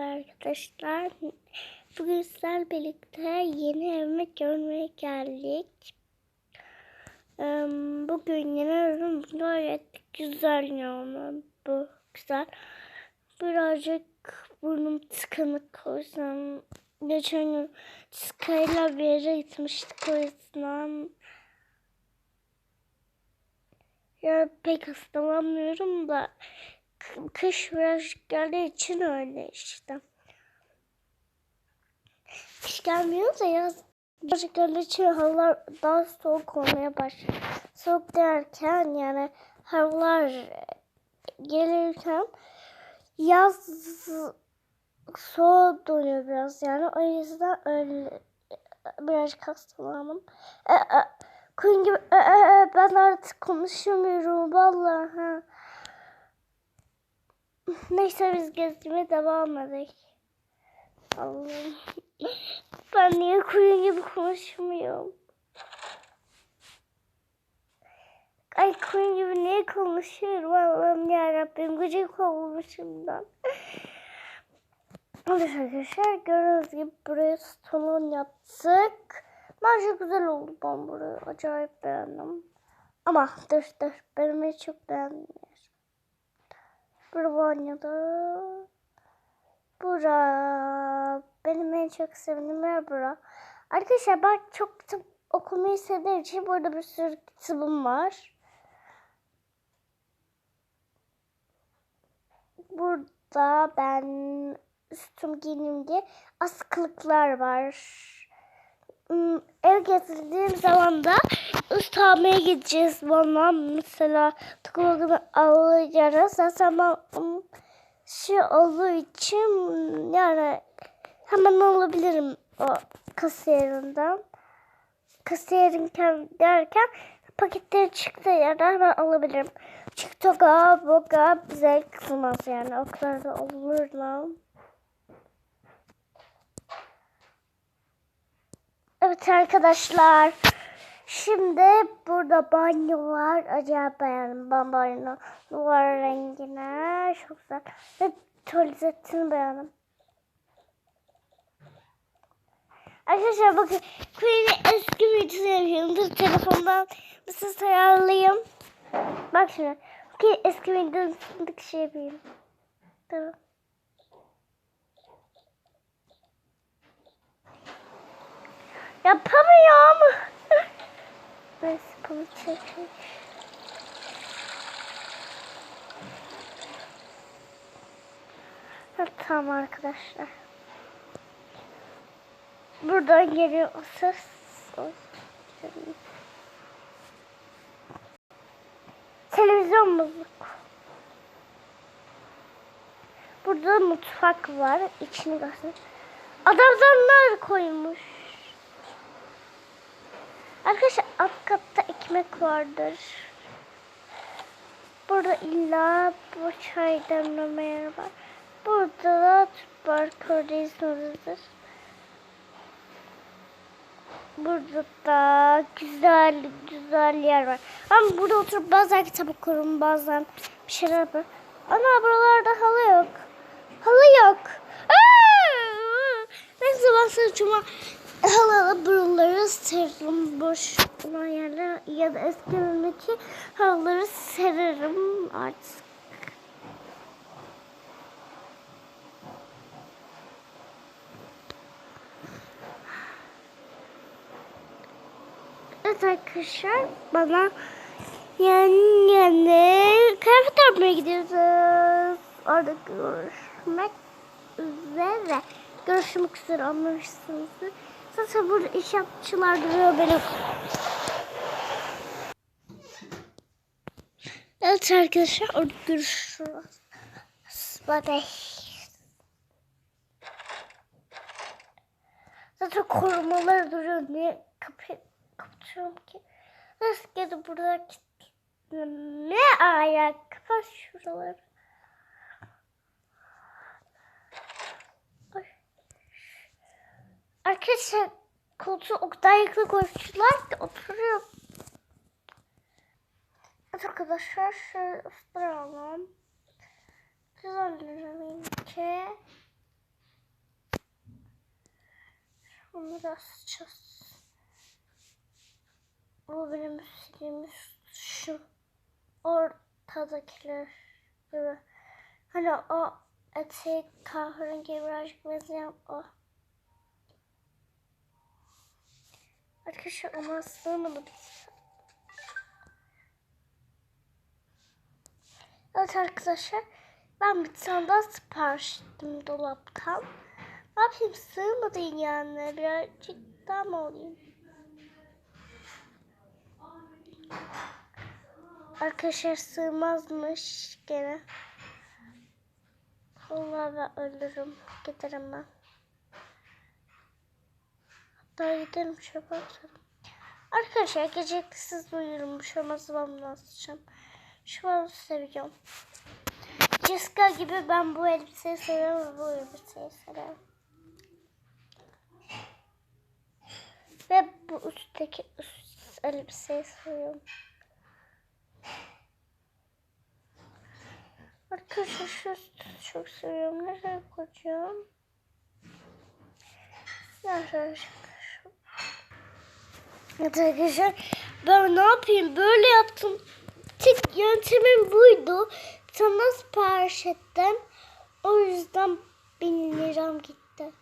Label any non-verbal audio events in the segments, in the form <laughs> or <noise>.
arkadaşlar. Bugün sizlerle birlikte yeni evimi görmeye geldik. Bugün yeni evim gayet güzel yani. Bu güzel. Birazcık burnum tıkanık o yüzden geçen gün çıkayla bir yere gitmiştik o yüzden. Ya pek hastalanmıyorum da kış birazcık geldiği için öyle işte. Kış gelmiyor da yaz birazcık geldiği için havalar daha soğuk olmaya başladı. Soğuk derken yani havalar gelirken yaz soğuğa dönüyor biraz yani o yüzden öyle birazcık hastalandım. E, e, gibi e, e, e, ben artık konuşamıyorum vallahi. Ha. Neyse biz gezmeye devam edelim. Allah'ım. Ben niye Queen gibi konuşmuyorum? Ay Queen gibi niye konuşuyorum Allah'ım yarabbim gıcık olmuşumdan. Evet arkadaşlar gördüğünüz gibi buraya salon yaptık. Bence güzel oldu ben burayı acayip beğendim. Ama dur dur benim en çok beğendiğim yer. Bura. Benim en çok sevdiğim yer bura. Arkadaşlar ben çok kitap okumayı sevdiğim için burada bir sürü kitabım var. Burada ben üstüm giyinim diye askılıklar var. Hmm, Ev getirdiğim zaman da almaya gideceğiz bana. Mesela tukulogunu alacağız. Zaten ben şey olduğu için yani hemen alabilirim o kasiyerinden. Kasiyerin derken paketleri çıktı yerden hemen alabilirim. Çünkü toga boga bize kızmaz yani. O kadar da olur lan. Evet arkadaşlar. Şimdi burada banyo var. Acayip beğendim ben banyo. Duvar rengine. Çok güzel. Ve tuvaletini beğendim. Arkadaşlar bakın. Queen'i eski videosu yapıyorum. Dur telefondan ses ayarlayayım. Bak şimdi. Queen eski videosundaki şey yapayım. Tamam. Yapamıyorum. Ben bunu çekeyim. Tamam arkadaşlar. Buradan geliyor ses. Televizyon müzik. Burada mutfak var. İçini göster. Adamlar koymuş. Arkadaşlar alt katta ekmek vardır. Burada illa bu çay demleme yeri var. Burada da. Koreyiz Burada da güzel güzel yer var. Ama burada oturup bazen kitap okurum bazen bir şeyler yaparım. Ana buralarda halı yok. Halı yok. Aa! Neyse ben saçıma halı sererim. Boş olan yerler ya da eski evimdeki halıları sererim artık. Evet arkadaşlar bana yani yani kıyafet yapmaya gidiyoruz. Orada görüşmek üzere. Görüşmek üzere anlamışsınızdır. Zaten burada inşaatçılar duruyor benim. Evet arkadaşlar orada görüşürüz. Bye bye. Zaten korumalar duruyor. Niye kapı kapatıyorum ki? Nasıl geldi burada ne ayak? Kapat şuraları. Arkadaşlar koltuğu o kadar yakın koymuşlar ki oturuyor. Arkadaşlar şöyle ısıralım. Düzenleyelim ki Onları asacağız. Bu benim istediğimiz şu ortadakiler gibi. Hani o eteği kahverengi birazcık benzeyen o. Arkadaşlar ama sığmadı biz. Evet arkadaşlar ben bir tane daha sipariş ettim dolaptan. Ne yapayım sığmadı yani birazcık daha mı olayım? Arkadaşlar sığmazmış gene. Vallahi ben ölürüm. Giderim ben. Hatta giderim çöpe atarım. Arkadaşlar gecelikte siz uyurum. Şu an zaman asacağım. Şu an seviyorum. Jessica gibi ben bu elbiseyi seviyorum bu elbiseyi seviyorum. Ve bu üstteki üst elbiseyi seviyorum. Arkadaşlar şu çok seviyorum. Nereye koyacağım? Nereye şu? Arkadaşlar ben ne yapayım böyle yaptım. Tek yöntemim buydu. Sana sipariş ettim. O yüzden bin liram gitti.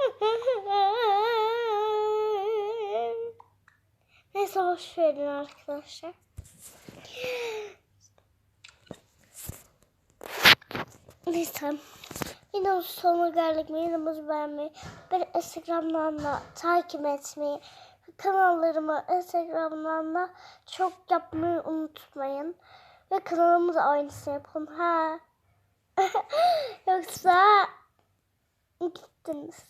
<laughs> Neyse boş verin arkadaşlar. Neyse. Yine sonuna geldik. Videomuzu beğenmeyi, beni Instagram'dan da takip etmeyi, kanallarımı Instagram'dan da çok yapmayı unutmayın. Ve kanalımı da aynısını yapın. Ha. <laughs> Yoksa gittiniz.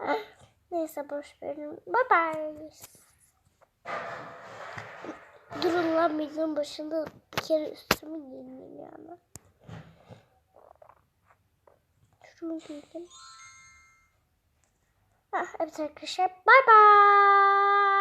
<laughs> Neyse boş verin. Bye bye. Durun lan videonun başında bir kere üstümü giyindim yani. Şunu giydim. Ah, evet arkadaşlar. Bye bye.